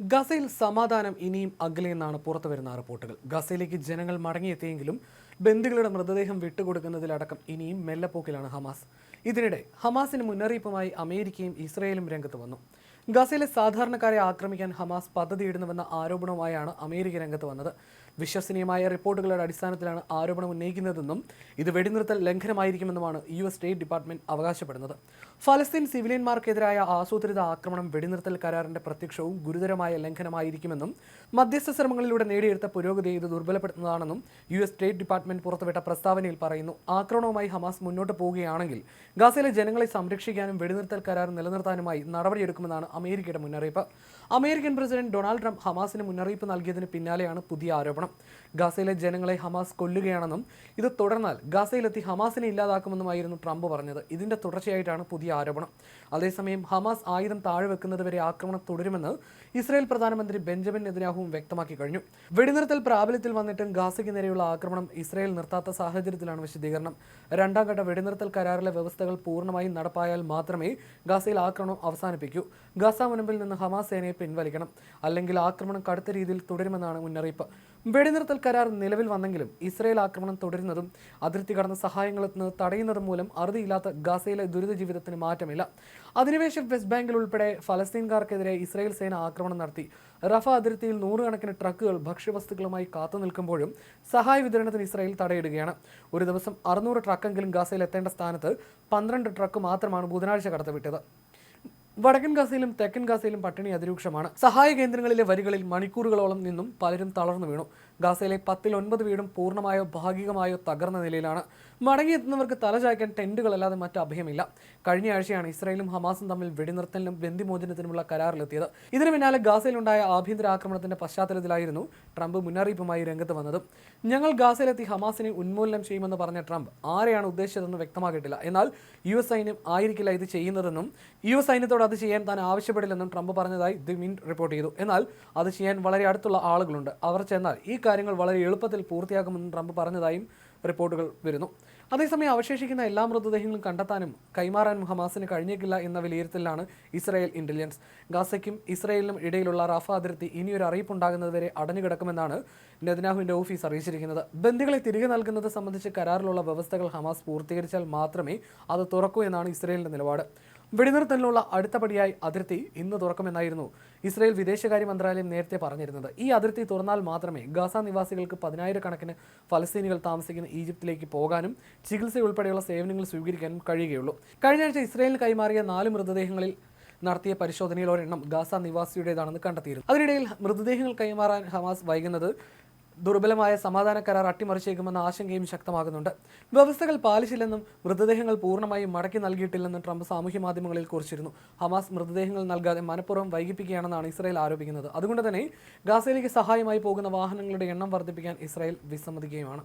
ഗസയിൽ സമാധാനം ഇനിയും അകലെയെന്നാണ് പുറത്തുവരുന്ന റിപ്പോർട്ടുകൾ. ഗസയിലേക്ക് ജനങ്ങൾ മടങ്ങിയെത്തിയെങ്കിലും ബന്ദികളുടെ മൃതദേഹം വിട്ടുകൊടുക്കുന്നതിലടക്കം ഇനിയും മെല്ലപ്പോക്കിലാണ് ഹമാസ്. ഇതിനിടെ ഹമാസിന് മുന്നറിയിപ്പുമായി അമേരിക്കയും ഇസ്രയേലും രംഗത്ത് വന്നു. ഗസയിലെ സാധാരണക്കാരെ ആക്രമിക്കാൻ ഹമാസ് പദ്ധതിയിടുന്നുവെന്ന ആരോപണവുമായാണ് അമേരിക്ക രംഗത്ത് വന്നത്. വിശ്വസനീയമായ റിപ്പോർട്ടുകളുടെ അടിസ്ഥാനത്തിലാണ് ആരോപണം ഉന്നയിക്കുന്നതെന്നും ഇത് വെടിനിർത്തൽ ലംഘനമായിരിക്കുമെന്നുമാണ് യു എസ് സ്റ്റേറ്റ് ഡിപ്പാർട്ട്മെന്റ് അവകാശപ്പെടുന്നത്. ഫലസ്തീൻ സിവിലിയന്മാർക്കെതിരായ ആസൂത്രിത ആക്രമണം വെടിനിർത്തൽ കരാറിന്റെ പ്രത്യക്ഷവും ഗുരുതരമായ ലംഘനമായിരിക്കുമെന്നും മധ്യസ്ഥ ശ്രമങ്ങളിലൂടെ നേടിയെടുത്ത പുരോഗതി ഇത് ദുർബലപ്പെടുത്തുന്നതാണെന്നും യു എസ് സ്റ്റേറ്റ് ഡിപ്പാർട്ട്മെന്റ് പുറത്തുവിട്ട പ്രസ്താവനയിൽ പറയുന്നു ആക്രമണവുമായി ഹമാസ് മുന്നോട്ട് പോവുകയാണെങ്കിൽ ഗാസയിലെ ജനങ്ങളെ സംരക്ഷിക്കാനും വെടിനിർത്തൽ കരാർ നിലനിർത്താനുമായി നടപടിയെടുക്കുമെന്നാണ് അമേരിക്കയുടെ മുന്നറിയിപ്പ്. അമേരിക്കൻ പ്രസിഡന്റ് ഡൊണാൾഡ് ട്രംപ് ഹമാസിന് മുന്നറിയിപ്പ് നൽകിയതിന് പിന്നാലെയാണ് പുതിയ ആരോപണം. ഗാസയിലെ ജനങ്ങളെ ഹമാസ് കൊല്ലുകയാണെന്നും ഇത് തുടർന്നാൽ ഗാസയിലെത്തി ഹമാസിനെ ഇല്ലാതാക്കുമെന്നുമായിരുന്നു ട്രംപ് പറഞ്ഞത്. ഇതിന്റെ തുടർച്ചയായിട്ടാണ് പുതിയ ആരോപണം. അതേസമയം ഹമാസ് ആയുധം താഴെ വെക്കുന്നതുവരെ ആക്രമണം തുടരുമെന്ന് ഇസ്രായേൽ പ്രധാനമന്ത്രി ബെഞ്ചമിൻ നെതന്യാഹുവും വ്യക്തമാക്കി കഴിഞ്ഞു. വെടിനിർത്തൽ പ്രാബല്യത്തിൽ വന്നിട്ടും ഗാസയ്ക്ക് നേരെയുള്ള ആക്രമണം ഇസ്രായേൽ നിർത്താത്ത സാഹചര്യത്തിലാണ് വിശദീകരണം. രണ്ടാം ഘട്ട വെടിനിർത്തൽ കരാറിലെ വ്യവസ്ഥകൾ പൂർണമായും നടപ്പായാൽ മാത്രമേ ഗാസയിൽ ആക്രമണം അവസാനിപ്പിക്കൂ. ഗാസ മുനമ്പിൽ നിന്ന് ഹമാസ് സേനയെ പിൻവലിക്കണം. അല്ലെങ്കിൽ ആക്രമണം കടുത്ത രീതിയിൽ തുടരുമെന്നാണ് മുന്നറിയിപ്പ്. വെടിനിർത്തൽ കരാർ നിലവിൽ വന്നെങ്കിലും ഇസ്രായേൽ ആക്രമണം തുടരുന്നതും അതിർത്തി കടന്ന സഹായങ്ങളെത്തുന്നത് തടയുന്നതും മൂലം അറുതിയില്ലാത്ത ഗാസയിലെ ദുരിത ജീവിതത്തിന് മാറ്റമില്ല. അധിനിവേശ വെസ്റ്റ് ബാങ്കിൽ ഉൾപ്പെടെ ഫലസ്തീൻകാർക്കെതിരെ ഇസ്രായേൽ സേന ആക്രമണം നടത്തി. റഫ അതിർത്തിയിൽ നൂറുകണക്കിന് ട്രക്കുകൾ ഭക്ഷ്യവസ്തുക്കളുമായി കാത്തു നിൽക്കുമ്പോഴും സഹായ വിതരണത്തിന് ഇസ്രായേൽ തടയിടുകയാണ്. ഒരു ദിവസം അറുന്നൂറ് ട്രക്കെങ്കിലും ഗാസയിൽ എത്തേണ്ട സ്ഥാനത്ത് പന്ത്രണ്ട് ട്രക്ക് മാത്രമാണ് ബുധനാഴ്ച കടത്തിവിട്ടത്. വടക്കൻ ഗാസയിലും തെക്കൻ ഗാസയിലും പട്ടിണി അതിരൂക്ഷമാണ്. സഹായ കേന്ദ്രങ്ങളിലെ വരികളിൽ മണിക്കൂറുകളോളം നിന്നും പലരും തളർന്നു വീണു. ഗാസയിലെ പത്തിൽ ഒൻപത് വീടും പൂർണമായോ ഭാഗികമായോ തകർന്ന നിലയിലാണ്. മടങ്ങിയെത്തുന്നവർക്ക് തലചായ്ക്കാൻ ടെന്റുകളല്ലാതെ മറ്റ് അഭയമില്ല. കഴിഞ്ഞ ആഴ്ചയാണ് ഇസ്രായേലും ഹമാസും തമ്മിൽ വെടിനിർത്തലിനും ബന്ദിമോചനത്തിനുമുള്ള കരാറിലെത്തിയത്. ഇതിനു പിന്നാലെ ഗാസയിലുണ്ടായ ആഭ്യന്തര ആക്രമണത്തിന്റെ പശ്ചാത്തലത്തിലായിരുന്നു ട്രംപ് മുന്നറിയിപ്പുമായി രംഗത്ത് വന്നത്. ഞങ്ങൾ ഗാസയിലെത്തി ഹമാസിനെ ഉന്മൂലനം ചെയ്യുമെന്ന് പറഞ്ഞ ട്രംപ് ആരെയാണ് ഉദ്ദേശിച്ചതെന്ന് വ്യക്തമാക്കിയിട്ടില്ല. എന്നാൽ യു എസ് സൈന്യം ആയിരിക്കില്ല ഇത് ചെയ്യുന്നതെന്നും യു എസ് സൈന്യത്തോട് അത് ചെയ്യാൻ താൻ ആവശ്യപ്പെടില്ലെന്നും ട്രംപ് പറഞ്ഞതായി ദി മിൻ റിപ്പോർട്ട് ചെയ്തു. എന്നാൽ അത് ചെയ്യാൻ വളരെ അടുത്തുള്ള ആളുകളുണ്ട്. അവർ ചെന്നാൽ ഈ കാര്യങ്ങൾ വളരെ എളുപ്പത്തിൽ പൂർത്തിയാക്കുമെന്നും ട്രംപ് പറഞ്ഞതായും റിപ്പോർട്ടുകൾ വരുന്നു. അതേസമയം അവശേഷിക്കുന്ന എല്ലാ മൃതദേഹങ്ങളും കണ്ടെത്താനും കൈമാറാനും ഹമാസിന് കഴിഞ്ഞേക്കില്ല എന്ന വിലയിരുത്തലാണ് ഇസ്രായേൽ ഇന്റലിജൻസ്. ഗാസയ്ക്കും ഇസ്രായേലിനും ഇടയിലുള്ള റഫ അതിർത്തി ഇനിയൊരു അറിയിപ്പുണ്ടാകുന്നതുവരെ അടഞ്ഞുകിടക്കുമെന്നാണ് നെതന്യാഹുവിന്റെ ഓഫീസ് അറിയിച്ചിരിക്കുന്നത്. ബന്ദികളെ തിരികെ നൽകുന്നത് സംബന്ധിച്ച് കരാറിലുള്ള വ്യവസ്ഥകൾ ഹമാസ് പൂർത്തീകരിച്ചാൽ മാത്രമേ അത് തുറക്കൂ എന്നാണ് ഇസ്രായേലിന്റെ നിലപാട്. വെടിനിർത്തലിനുള്ള അടുത്ത പടിയായി അതിർത്തി ഇന്ന് തുറക്കുമെന്നായിരുന്നു ഇസ്രായേൽ വിദേശകാര്യ മന്ത്രാലയം നേരത്തെ പറഞ്ഞിരുന്നത്. ഈ അതിർത്തി തുറന്നാൽ മാത്രമേ ഗാസ നിവാസികൾക്ക് പതിനായിരക്കണക്കിന് ഫലസ്തീനികൾ താമസിക്കുന്ന ഈജിപ്തിലേക്ക് പോകാനും ചികിത്സ ഉൾപ്പെടെയുള്ള സേവനങ്ങൾ സ്വീകരിക്കാനും കഴിയുകയുള്ളൂ. കഴിഞ്ഞ ആഴ്ച ഇസ്രായേലിന് കൈമാറിയ നാല് മൃതദേഹങ്ങളിൽ നടത്തിയ പരിശോധനയിൽ ഒരെണ്ണം ഗാസ നിവാസിയുടേതാണെന്ന് കണ്ടെത്തിയിരുന്നു. അതിനിടയിൽ മൃതദേഹങ്ങൾ കൈമാറാൻ ഹമാസ് വൈകുന്നത് ദുർബലമായ സമാധാന കരാർ അട്ടിമറിച്ചേക്കുമെന്ന ആശങ്കയും ശക്തമാകുന്നുണ്ട്. വ്യവസ്ഥകൾ പാലിച്ചില്ലെന്നും മൃതദേഹങ്ങൾ പൂർണമായും മടക്കി നൽകിയിട്ടില്ലെന്നും ട്രംപ് സാമൂഹ്യ മാധ്യമങ്ങളിൽ കുറിച്ചിരുന്നു. ഹമാസ് മൃതദേഹങ്ങൾ നൽകാതെ മനഃപൂർവം വൈകിപ്പിക്കുകയാണെന്നാണ് ഇസ്രായേൽ ആരോപിക്കുന്നത്. അതുകൊണ്ട് തന്നെ ഗാസയിലേക്ക് സഹായമായി പോകുന്ന വാഹനങ്ങളുടെ എണ്ണം വർദ്ധിപ്പിക്കാൻ ഇസ്രായേൽ വിസമ്മതിക്കുകയുമാണ്.